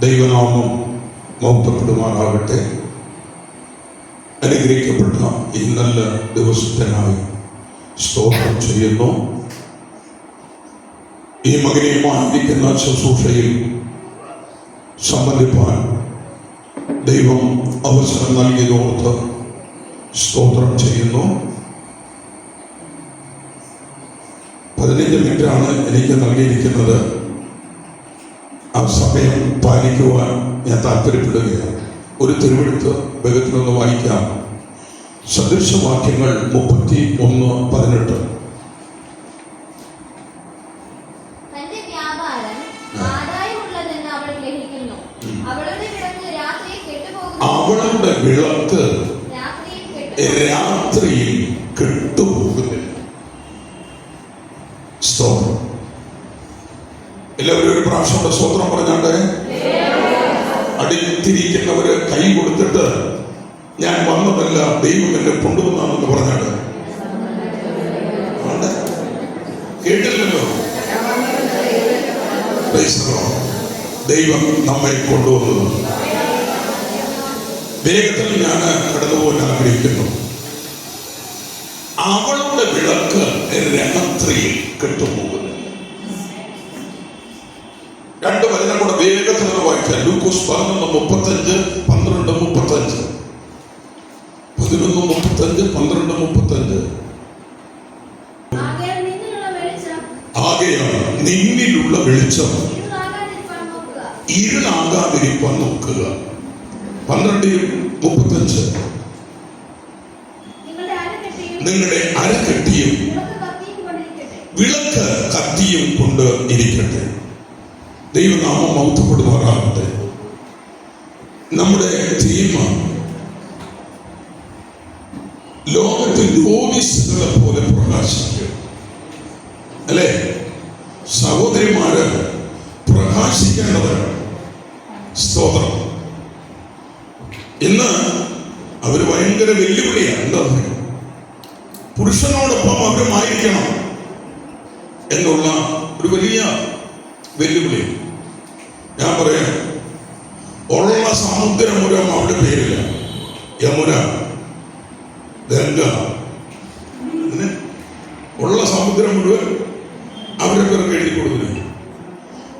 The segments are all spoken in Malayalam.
ദൈവനാമം മൗത്തപ്പെടുമാറാകട്ടെ അനുഗ്രഹിക്കപ്പെട്ട ഈ നല്ല ദിവസത്തിനായി സ്തോത്രം ചെയ്യുന്നു. ഈ മകനീയമായിരിക്കുന്ന ശുശ്രൂഷയിൽ സംബന്ധിപ്പാൻ ദൈവം അവസരം നൽകിയതോർത്ത് സ്തോത്രം ചെയ്യുന്നു. പതിനഞ്ച് മിനിറ്റാണ് എനിക്ക് നൽകിയിരിക്കുന്നത്. ആ സമയം പാലിക്കുവാൻ ഞാൻ താല്പര്യപ്പെടുകയാണ്. ഒരു തിരുവെടുത്ത് വേഗത്തിലൊന്ന് വായിക്കാം. സദൃശവാക്യങ്ങൾ മുപ്പത്തി ഒന്ന് പതിനെട്ട് അവളുടെ വിളക്ക് രാത്രിയിൽ കെട്ടുപോകുന്നില്ല. സ്തോത്രം എല്ലാവരും ഒരു പ്രാവശ്യം സ്തോത്രം പറഞ്ഞാട്ടെ അടിത്തിരിക്കുന്നവര് കൈ കൊടുത്തിട്ട് ഞാൻ വന്നതല്ല ദൈവം എന്നെ കൊണ്ടുവന്നാണെന്ന് പറഞ്ഞാട്ട് ആണ്ടെ? കേട്ടില്ലല്ലോ. ദൈവം നമ്മെ കൊണ്ടുവന്നത് വേഗത്തിൽ ഞാൻ കടന്നുപോകാൻ ആഗ്രഹിക്കുന്നു. അവളുടെ വിളക്ക് രാത്രിയിൽ കെട്ടുപോകുന്നു. രണ്ട് വചനം കൂടെ വേഗത്തിൽ ഒന്ന് വായിക്കാം ലൂക്കോസ് പതിനൊന്ന് മുപ്പത്തഞ്ച് പന്ത്രണ്ട് മുപ്പത്തഞ്ച്. പതിനൊന്ന് മുപ്പത്തഞ്ച് പന്ത്രണ്ട് മുപ്പത്തഞ്ച്. ആകെയാണ് നിന്നിലുള്ള വെളിച്ചം. ഇരുളാകാതിരിക്കാൻ നോക്കുക. പന്ത്രണ്ടിലും മുപ്പത്തഞ്ച്. നിങ്ങളുടെ അരക്കെട്ടിയും നിങ്ങളുടെ അരക്കെട്ടിയും വിളക്ക് കത്തിയും കൊണ്ടിരിക്കട്ടെ വിളക്ക് കത്തിയും കൊണ്ട് ഇരിക്കട്ടെ. ദൈവനാമം മൗത്തപ്പെടുമാറാകട്ടെ നമ്മുടെ തീമ ലോകത്തിൽ ജ്യോതിഷങ്ങളെ പോലെ പ്രകാശിക്കുക. അല്ലേ? സഹോദരിമാര് പ്രകാശിക്കേണ്ടവരാണ്. സ്തോത്രം. ഇന്ന് അവർ ഭയങ്കര വെല്ലുവിളിയാണ്. എന്താ പറയുക? പുരുഷനോടൊപ്പം അവരുമായിരിക്കണം. എന്നുള്ള ഒരു വലിയ വെല്ലുവിളി. ഞാൻ പറയാം ഉള്ള സമുദ്രമുരം അവിടെ പേരില്ല. യമുന ഗംഗ. ഉള്ള സമുദ്രം മുഴുവൻ അവരെ പേർക്ക് എഴുതി കൊടുക്കുന്നു.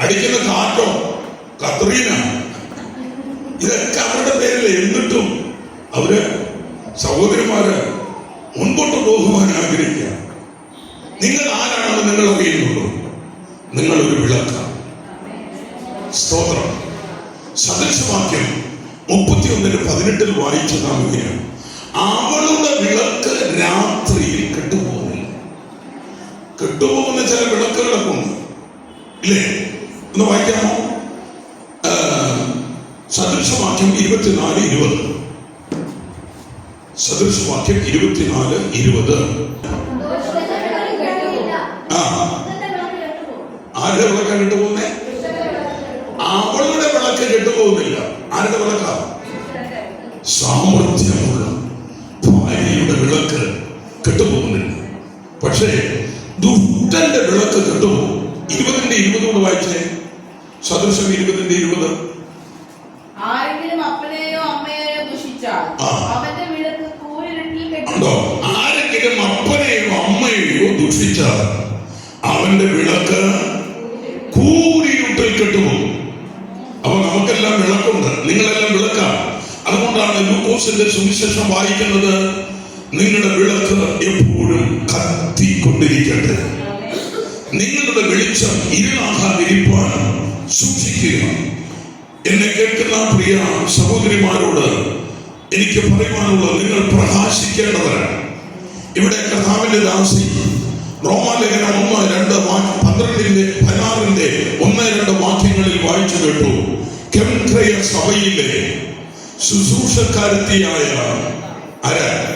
അടിക്കുന്ന കാറ്റോ കത്രീന ഇതൊക്കെ അവരുടെ പേരിൽ എന്നിട്ടും അവർ സഹോദരിമാര് മുൻപോട്ട് പോകുവാൻ ആഗ്രഹിക്കുക. നിങ്ങൾ ആരാണെന്ന് നിങ്ങൾ അറിയുന്നുള്ളൂ ഒരു വിളക്കാണ് സ്തോത്രം. സദൃശവാക്യം മുപ്പത്തിയൊന്നിന് പതിനെട്ടിൽ വായിച്ചു നാം അവളുടെ വിളക്ക് രാത്രിയിൽ കെട്ടുപോകുന്നില്ല കെട്ടുപോകുന്ന ചില വിളക്കുകളൊക്കെ ഉണ്ട്. ഇല്ലേ? ഒന്ന് വായിക്കാമോ? സദൃശവാക്യം ഇരുപത്തിനാല് ഇരുപത്. സദൃശവാക്യം ഇരുപത്തിനാല് ഇരുപത് ദോഷത്തിന്റെ വിളക്ക് കെട്ടുകയില്ല ആ ദുഷ്ടന്റെ വിളക്ക് കെട്ടുപോകും ആരുടെ വിളക്കാ കെട്ടുപോകുന്നേ അവളുടെ വിളക്ക് കിട്ടുപോകുന്നില്ല ആരുടെ വിളക്കാ? ദുഷ്ടന്റെ സാമർഥ്യമുള്ള ഭാര്യയുടെ വിളക്ക് കിട്ടുപോകുന്നില്ല പക്ഷേ ദുഷ്ടന്റെ വിളക്ക് കിട്ടുമോ ഇരുപതിന്റെ ഇരുപത് കൊണ്ട് വായിച്ചേ. സദൃശം ഇരുപതിന്റെ ഇരുപത്. ആരെങ്കിലും അപ്പനെയോ അമ്മയെയോ ദുഷിച്ചാൽ അവന്റെ വിളക്ക് കൂരിരുട്ടിൽ ആരെങ്കിലും അപ്പനെയോ അമ്മയെയോ ദുഷിച്ചാൽ അവന്റെ വിളക്ക് അതുകൊണ്ടാണ് സുവിശേഷം വായിക്കുന്നത് നിങ്ങളുടെ വിളക്ക് എപ്പോഴും കത്തിക്കൊണ്ടിരിക്കട്ടെ. നിങ്ങളുടെ വെളിച്ചം ഇരുളാകാതിരിപ്പാൻ സൂക്ഷിക്കുക. എന്നെ കേൾക്കുന്ന പ്രിയ സഹോദരിമാരോട് എനിക്ക് പറയുവാനുള്ളത് നിങ്ങൾ പ്രകാശിക്കേണ്ടവരാണ് ഇവിടെ കർത്താവിന്റെ ദാസി റോമാലേഖനം ഒന്ന് രണ്ട് പന്ത്രണ്ടിന്റെ പതിനാറിന്റെ ഒന്ന് രണ്ട് വാക്യങ്ങളിൽ വായിച്ചു കേട്ടു. കെംക്രയ സഭയിലെ ശുശ്രൂഷക്കാരത്തിയായ ആരാ?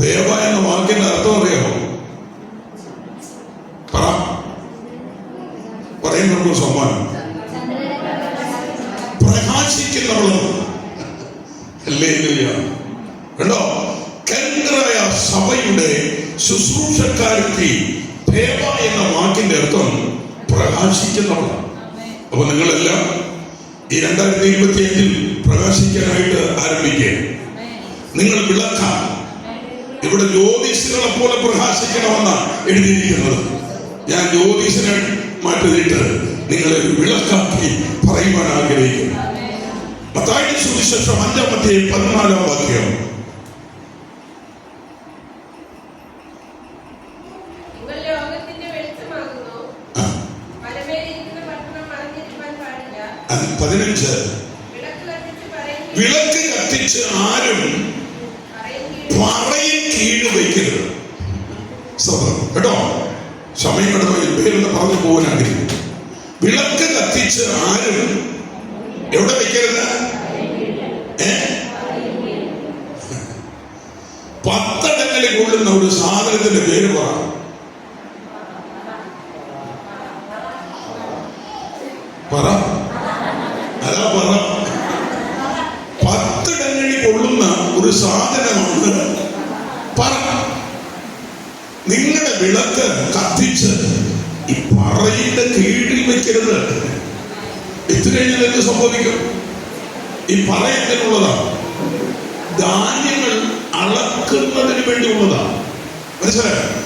ദേവ എന്ന വാക്കിന്റെ അർത്ഥം അറിയാമോ? പറ. പറയുന്നുണ്ടോ സമ്മാനം. രണ്ടായിരത്തി ഇരുപത്തി അഞ്ചിൽ പ്രകാശിക്കാനായിട്ട് ആരംഭിക്കുക നിങ്ങൾ വിളക്കാം. ഇവിടെ ജ്യോതിഷുകളെ പോലെ പ്രകാശിക്കണമെന്നാണ് എഴുതിയിരിക്കുന്നത്. ഞാൻ ജ്യോതിഷനെ മാറ്റിയിട്ട് നിങ്ങളെ വിളക്കാക്കി പറയുവാൻ ആഗ്രഹിക്കുന്നു. മത്തായി സുവിശേഷം അഞ്ചാമത്തെ പതിനാലാം വാക്യം. പതിനഞ്ച്. വിളക്ക് കത്തിച്ച് ആരും പറയും കീഴ് വയ്ക്കരുത്. സ്തോത്രം. കേട്ടോ? സമയം കിടന്നു പേരൊന്ന് പറഞ്ഞു ആഗ്രഹിക്കുന്നു വിളക്ക് കത്തിച്ച് ആരും എവിടെ വയ്ക്കരുത്? പത്തടങ്ങളിൽ കൊള്ളുന്ന ഒരു സാധനത്തിന്റെ പേര് പറ അതാ പറ പത്തിടങ്ങളിൽ കൊള്ളുന്ന ഒരു സാധനമാണ് പറ നിങ്ങളുടെ വിളക്ക് കത്തിച്ച് ഈ പറയുടെ കീഴിൽ വെക്കരുത്. ഇത്രയും എന്ത് സംഭവിക്കും. ഈ പറ എന്തിനുള്ളതാണ് ധാന്യങ്ങൾ അളക്കുന്നതിന് വേണ്ടിയുള്ളതാണ്. മനസ്സിലായോ?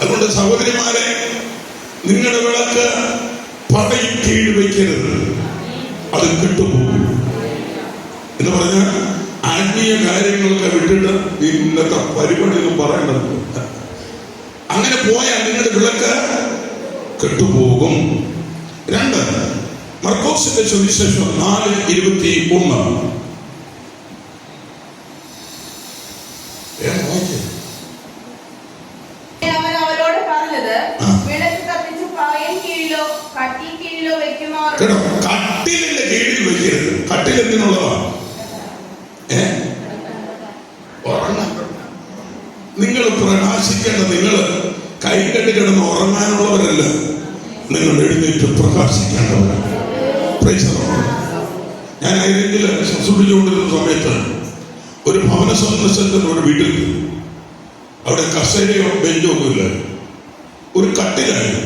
അതുകൊണ്ട് സഹോദരിമാരെ നിങ്ങളുടെ വിളക്ക് പറയിൽ കീഴിൽ വെക്കരുത്. അത് കിട്ടുപോകും. എന്ന് പറഞ്ഞാൽ ആത്മീയ കാര്യങ്ങളൊക്കെ വിട്ടിട്ട് ഇന്നത്തെ പരിപാടിയൊന്നും പറയേണ്ടതുണ്ട് പോയാൽ നിങ്ങളുടെ വിളക്ക് കെട്ടുപോകും. രണ്ട് മർക്കോസിന്റെ സുവിശേഷം നാല് ഇരുപത്തി ഒന്ന്. കേട്ടോ കട്ടിലിന്റെ കീഴിൽ വെക്കരുത് കട്ടിൽ എന്തിനുള്ളതാണ് ഏ? ഉറങ്ങാൻ നിങ്ങൾ പ്രകാശിക്കേണ്ട നിങ്ങൾ കെട്ടി കിടന്ന് ഉറങ്ങാനുള്ളവരല്ല. നിങ്ങൾ എഴുന്നേറ്റ് പ്രകാശിക്കേണ്ടവരാണ് ഞാൻ ഐരന്റിൽ ശുശ്രൂഷിച്ചുകൊണ്ടിരുന്ന സമയത്ത് ഒരു ഭവന സന്ദർശനത്തിന് ഒരു വീട്ടിൽ അവിടെ കസേരയോ ബെഞ്ചോ ഒന്നും ഇല്ല ഒരു കട്ടിലായിരുന്നു.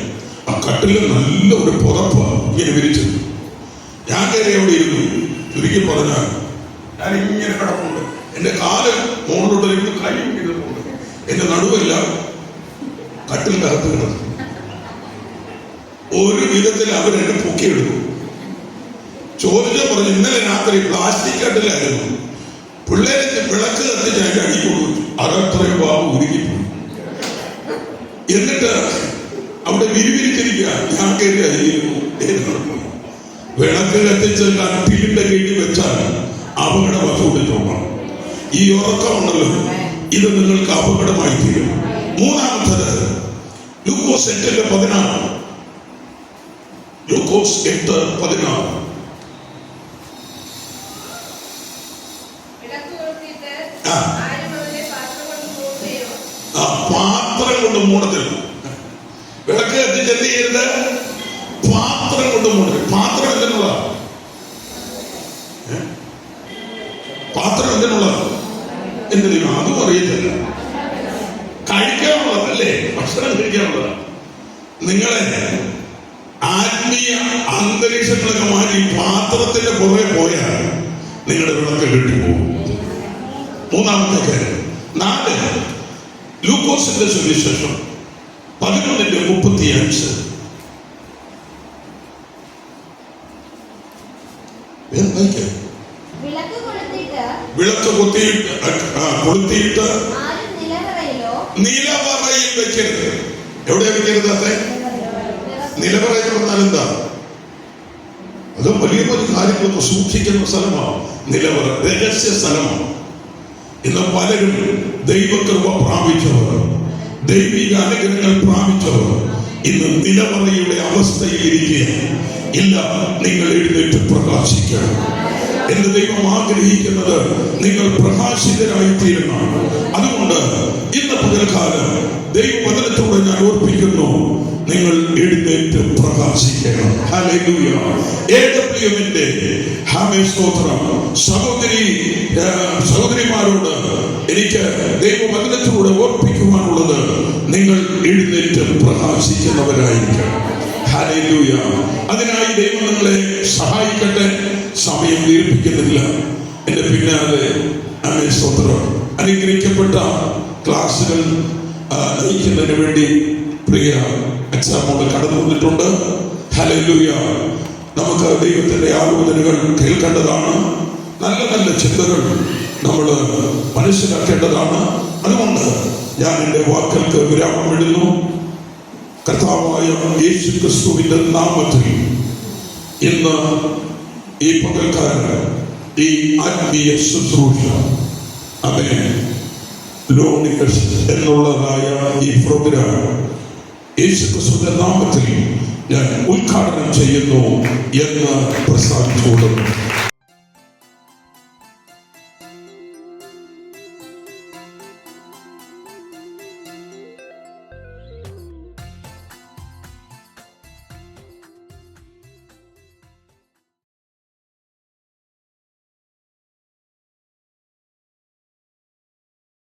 ആ കട്ടിൽ നല്ല ഒരു പുറപ്പ് ഇങ്ങനെ വിരിച്ചത്. ഞാൻ കയറി അവിടെ ഇരുന്നു. ചുരുക്കി പറഞ്ഞാൽ ഞാൻ ഇങ്ങനെ കിടപ്പുണ്ട്. എന്റെ കാൽ മുകളിലോട്ട് കൈ ഇരുന്നുണ്ട് എന്റെ നടുവല്ല കട്ടിലിനകത്ത് കിടന്നു. ഒരു വിധത്തിൽ അവരെന്നെ പൊക്കിയെടുക്കും ചോദിച്ച പറഞ്ഞു ഇന്നലെ രാത്രി പ്ലാസ്റ്റിക് കട്ടിലായിരുന്നു. പിള്ളേരെ വിളക്ക് കത്തിച്ച് അതിന്റെ അടി കൊണ്ടു അതത്രയും ബാബു ഉരുകിപ്പോയി. എന്നിട്ട് അവിടെ വിരിവിരിച്ചിരിക്കുക ഞാൻ കയറി അതിലിരുന്നു. വിളക്ക് കത്തിച്ച് കട്ടിലിന്റെ കീഴിൽ വെച്ചാൽ അപകട വശോടിച്ചോളാം ഈ ഉറക്കമുണ്ടല്ലോ. ഇത് നിങ്ങൾക്ക് അപകടമായി തീരും. മൂന്നാമത്തത് ലൂക്കോസ് എട്ടിൽ പതിനാറ്. ലൂക്കോസ് എട്ട് പതിനാറ്. പാത്രം കൊണ്ട് മൂടത്തില്ല. വിളക്ക് കത്തിച്ച് എന്ത് ചെയ്യരുത്? പാത്രം കൊണ്ട് മൂടരുത് പാത്രം എന്തിനുള്ള പാത്രം എന്തിനുള്ള എന്തിനും അതും അറിയത്തില്ല. കഴിക്കാനുള്ളതല്ലേ ഭക്ഷണം കഴിക്കാനുള്ളതാണ് നിങ്ങളെ ആത്മീയ അന്തരീക്ഷങ്ങളൊക്കെ മാറ്റി പാത്രത്തിന്റെ പുറകെ പോയാൽ നിങ്ങളുടെ വിളക്ക് കെട്ടിപ്പോകും മൂന്നാമത്തെ കാര്യം. നാല് ലൂക്കോസിന്റെ സുവിശേഷം പതിനൊന്നിന്റെ മുപ്പത്തി അഞ്ച് വിളക്ക് കൊത്തിയിട്ട് കൊളുത്തിയിട്ട് വെക്കരുത് എവിടെ വെക്കരുത് അതെ നിലവറയിൽ വന്നാൽ എന്താ? അത് വലിയ വലിയ കാര്യങ്ങളൊക്കെ സൂക്ഷിക്കുന്ന സ്ഥലമാണ് നിലവറ രഹസ്യ സ്ഥലമാണ്. ഇന്ന് പലരും ദൈവകൃപ പ്രാപിച്ചവർ ദൈവിക അനുഗ്രഹങ്ങൾ പ്രാപിച്ചവർ ഇന്ന് നിലവറയുടെ അവസ്ഥയിൽ ഇരിക്കുകയാണ്. ഇല്ല നിങ്ങൾ എഴുന്നേറ്റ് പ്രകാശിക്കണം. എന്ന് ദൈവം ആഗ്രഹിക്കുന്നത് നിങ്ങൾ പ്രകാശിതരായി തീരണം അതുകൊണ്ട് ഇന്ന് പകൽക്കാലം ദൈവവചനത്തോടെ ഞാൻ ഓർപ്പിക്കുന്നു. നിങ്ങൾ എഴുന്നേറ്റ് പ്രകാശിക്കണം. സഹോദരി സഹോദരിമാരോട് എനിക്ക് ദൈവവചനത്തിലൂടെ ഓർപ്പിക്കുവാനുള്ളത് നിങ്ങൾ എഴുന്നേറ്റ് പ്രകാശിക്കുന്നവരായിരിക്കണം. ഹല്ലേലൂയ അതിനായി ദൈവം നിങ്ങളെ സഹായിക്കട്ടെ. സമയം ദീർപ്പിക്കുന്നില്ല എന്റെ പിന്നാലെ ആമേ സ്തോത്രം. അനുഗ്രഹിക്കപ്പെട്ട ക്ലാസ്സുകൾ നയിക്കുന്നതിന് വേണ്ടി പ്രിയ അച്ഛനമ്മോട് കടന്നു വന്നിട്ടുണ്ട് ഹലൂയ നമുക്ക് ദൈവത്തിന്റെ ആലോചനകൾ കേൾക്കേണ്ടതാണ്. നല്ല നല്ല ചിന്തകൾ നമ്മൾ മനസ്സിലാക്കേണ്ടതാണ്. അതുകൊണ്ട് ഞാൻ എന്റെ വാക്കൾക്ക് വിരാമം ഇടുന്നു കർത്താവായ യേശു ക്രിസ്തുവിന്റെ നാമത്തിൽ ഇന്ന് ഈ പകൽക്കാരൻ ഈ ആത്മീയ ശുശ്രൂഷ. അവനെ ലോണികസ് എന്നുള്ളതായ ഈ പ്രോഗ്രാം യേശുക്രിസ്തുവിന്റെ നാമത്തിൽ ഞാൻ ഉദ്ഘാടനം ചെയ്യുന്നു എന്ന് പ്രസ്താവിച്ചുകൊള്ളുന്നു